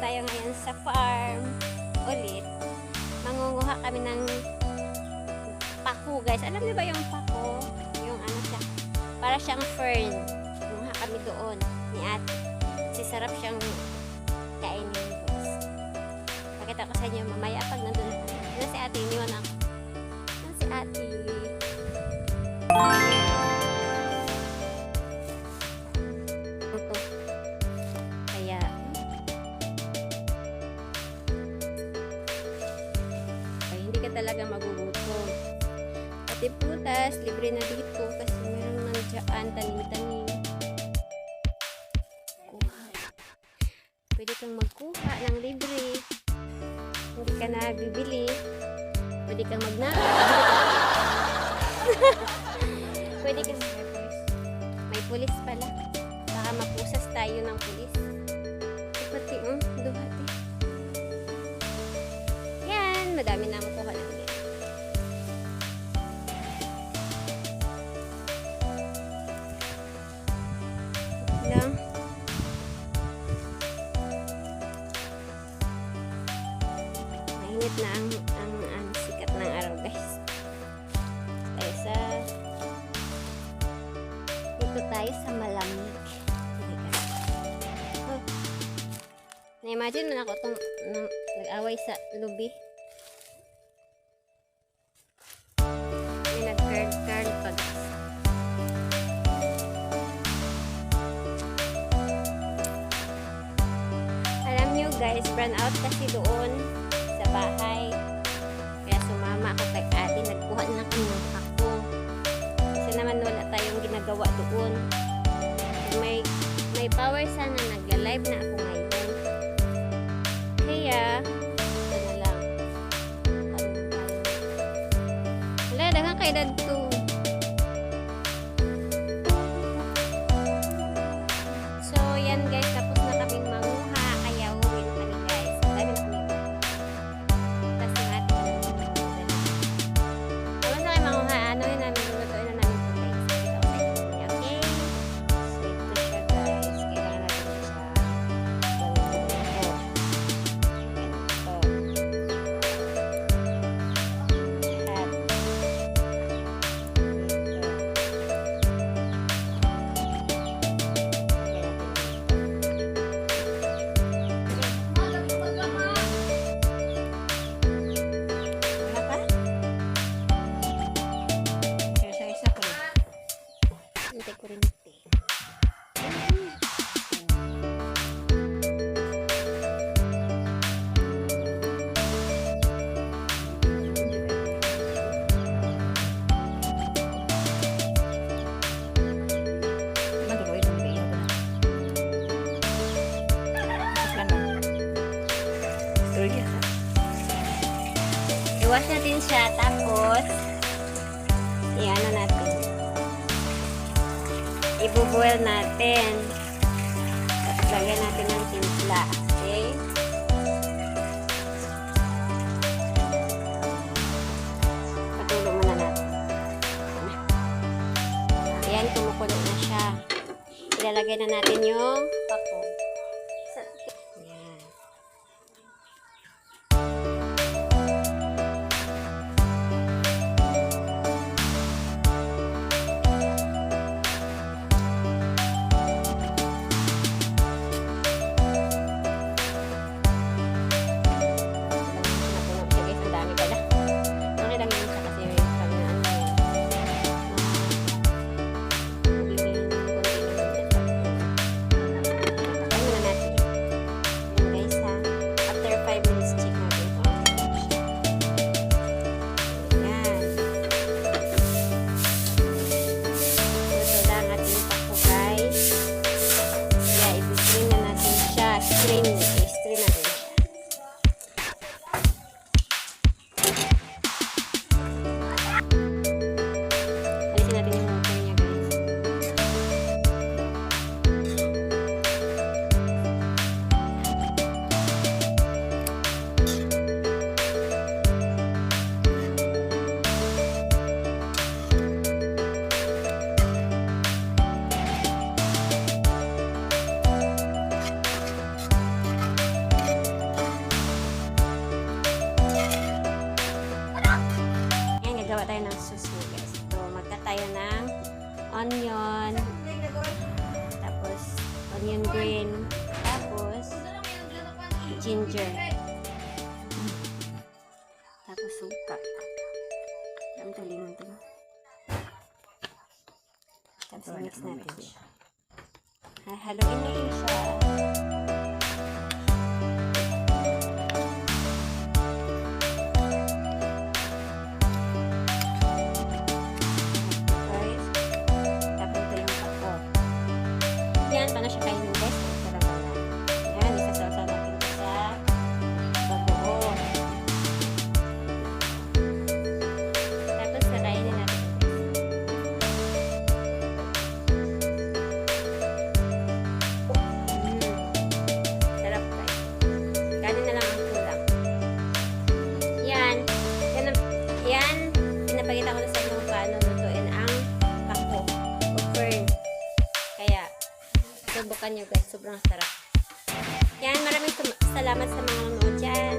tayo ngayon sa farm ulit. Mangunguha kami ng pako guys. Alam niyo ba yung pako? Yung ano siya. Para siyang fern. Mangunguha kami doon ni ate. Kasi sarap siyang kainin guys. Pakita ko sa inyo mamaya pag nandun na kami. Ano si ate? Iniwan ako. Si ate? Talaga magugutom. Pati prutas, libre na dito kasi meron man dyan tanim-tanim. Kuha. Pwede kang magkuha ng libre. Hindi ka na bibili. Pwede kang magnakaw. Pwede kang may pulis pala. Baka mapusas tayo ng pulis. Pati, um, duhati. Yan, madami na na ang, ang, ang sikat ng araw, guys. Tayo sa dito tayo sa malamig. Oh. Na-imagine mo na ako itong nang nag-away sa lubi. Nag-curl-curl pa guys. Guys, brand out kasi doon bahay. Kaya sumama ako kay ate, nagkuha na kami ng ako. Kasi naman wala tayong ginagawa doon. May may power sana nagla-live na ako ngayon. Kaya, ito na lang. Wala, dagang kay dad I-wash natin siya, tapos i-ano natin. Ibuboil natin. Tapos lagyan natin ng timpla. Okay? Patulo muna natin. Ayan, kumukulo na siya. Ilalagay na natin yung siya. gagawa tayo ng sauce guys. So, magta tayo ng onion, tapos onion green, tapos ginger, tapos suka. Ang tuloy mo ito. Tapos mix natin siya. Haluin na siya. Subukan nyo guys. Sobrang sarap. Yan. Maraming salamat sa mga nanonood dyan.